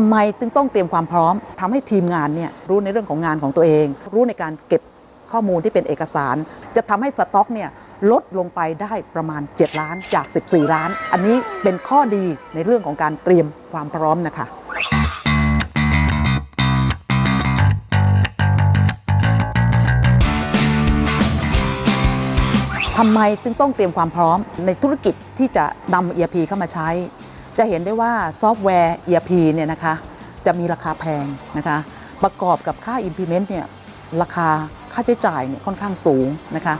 ทำไมจึงต้องเตรียมความพร้อมทำให้ทีมงานเนี่ยรู้ในเรื่องของงานของตัวเอง รู้ในการเก็บข้อมูลที่เป็นเอกสาร จะทำให้สต็อกเนี่ยลดลงไปได้ประมาณ 7 ล้านจาก 14 ล้าน อันนี้เป็นข้อดีในเรื่องของการเตรียมความพร้อมนะคะทำไมจึงต้องเตรียมความพร้อมในธุรกิจที่จะนำ ERP เข้ามาใช้ จะเห็นได้ว่าซอฟต์แวร์ ERP เนี่ยนะคะจะมีราคาแพงนะคะประกอบกับค่า implement เนี่ยราคาค่าใช้จ่ายเนี่ยค่อนข้างสูงนะคะ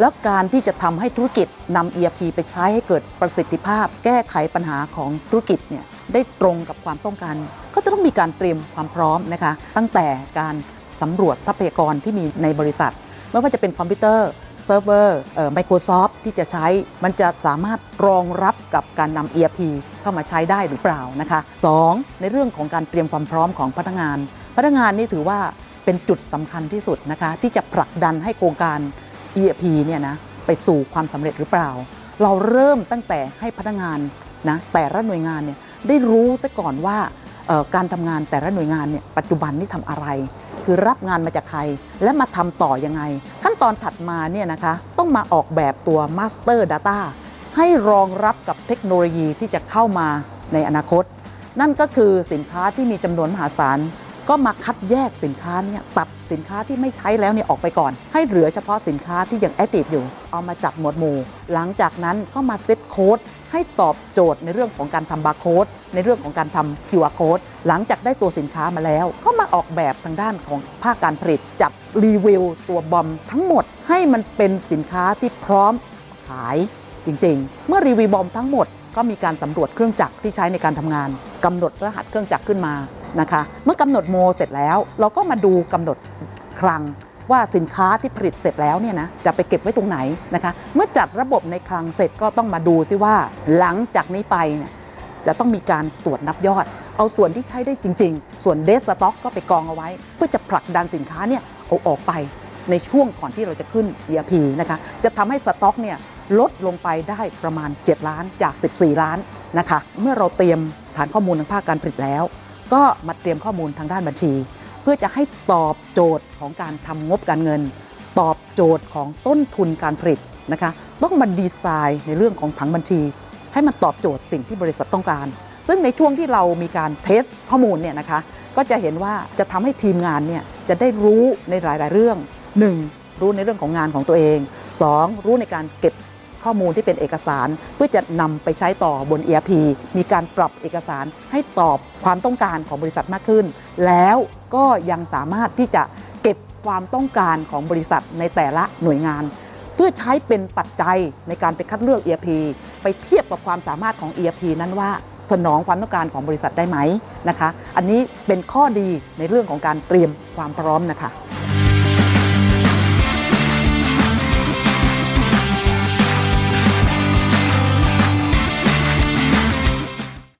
แล้วการที่จะทำให้ธุรกิจนำ ERP ไปใช้ให้เกิดประสิทธิภาพ แก้ไขปัญหาของธุรกิจเนี่ยได้ตรงกับความต้องการ ก็จะต้องมีการเตรียมความพร้อมนะคะ ตั้งแต่การสำรวจทรัพยากรที่มีในบริษัท ไม่ว่าจะเป็นคอมพิวเตอร์ เซิร์ฟเวอร์ไมโครซอฟที่จะใช้ มันจะสามารถรองรับกับการนำ ERP เข้ามาใช้ได้หรือเปล่านะคะ 2. ในเรื่องของการเตรียมความพร้อมของพนักงาน พนักงานนี่ถือว่าเป็นจุดสำคัญที่สุดนะคะ ที่จะผลักดันให้โครงการ ERP เนี่ยนะไปสู่ความสำเร็จหรือเปล่า เราเริ่มตั้งแต่ให้พนักงานนะแต่ละหน่วยงานเนี่ยได้รู้ซะก่อนว่าการทำงานแต่ละหน่วยงานเนี่ยปัจจุบันนี่ทำอะไร คือรับงานมาจากใคร และมาทำต่อยังไง ขั้นตอนถัดมาเนี่ยนะคะต้องมาออกแบบตัว Master Data ให้รองรับกับเทคโนโลยีที่จะเข้ามาในอนาคต นั่นก็คือสินค้าที่มีจำนวนมหาศาลก็มาคัดแยกสินค้าเนี่ยตัดสินค้าที่ไม่ใช้แล้วเนี่ยออกไปก่อน ให้เหลือเฉพาะสินค้าที่ยังแอคทีฟอยู่ เอามาจัดหมวดหมู่ หลังจากนั้นก็มาเซตโค้ดให้ตอบโจทย์ในเรื่องของการทำบาร์โค้ดในเรื่องของการทำ QR code หลังจากได้ตัวสินค้ามาแล้ว ก็ ออกแบบทางด้านของภาคการผลิต จัดรีวิวตัวบอมทั้งหมดให้มันเป็นสินค้าที่พร้อมขายจริงๆ เมื่อรีวิวบอมทั้งหมดก็มีการสำรวจเครื่องจักรที่ใช้ในการทำงาน กำหนดรหัสเครื่องจักรขึ้นมานะคะเมื่อกำหนดโมเสร็จแล้ว เราก็มาดูกำหนดคลังว่าสินค้าที่ผลิตเสร็จแล้วเนี่ยนะจะไปเก็บไว้ตรงไหนนะคะเมื่อจัดระบบในคลังเสร็จก็ต้องมาดูซิว่า หลังจากนี้ไปเนี่ยจะต้องมีการตรวจนับยอด เอาส่วนที่ใช้ได้จริง ๆ ส่วนเดสสต็อกก็ไปกองเอาไว้ เพื่อจะผลักดันสินค้าเนี่ยเอาออกไปในช่วงก่อนที่เราจะขึ้น ERP นะคะ จะทำให้สต็อกเนี่ยลดลงไปได้ประมาณ 7 ล้านจาก 14 ล้านนะคะ เมื่อเราเตรียมฐานข้อมูลทางภาคการผลิตแล้ว ก็มาเตรียมข้อมูลทางด้านบัญชี เพื่อจะให้ตอบโจทย์ของการทำงบการเงิน ตอบโจทย์ของต้นทุนการผลิตนะคะ ต้องมาดีไซน์ในเรื่องของผังบัญชี ให้มันตอบโจทย์สิ่งที่บริษัทต้องการ ซึ่งในช่วงที่เรามีการเทสข้อมูลเนี่ยนะคะก็จะเห็นว่าจะทำให้ทีมงานเนี่ยจะได้รู้ในหลาย ๆ เรื่อง 1. รู้ในเรื่องของงานของตัวเอง 2. รู้ในการเก็บข้อมูลที่เป็นเอกสาร เพื่อจะนำไปใช้ต่อบน ERP มีการปรับเอกสารให้ตอบความต้องการของบริษัทมากขึ้น แล้วก็ยังสามารถที่จะเก็บความต้องการของบริษัทในแต่ละหน่วยงาน เพื่อใช้เป็นปัจจัยในการไปคัดเลือก ERP ไปเทียบกับความสามารถของ ERP นั้นว่า สนองความต้องการของบริษัทได้ไหมนะคะ อันนี้เป็นข้อดีในเรื่องของการเตรียมความพร้อมนะคะ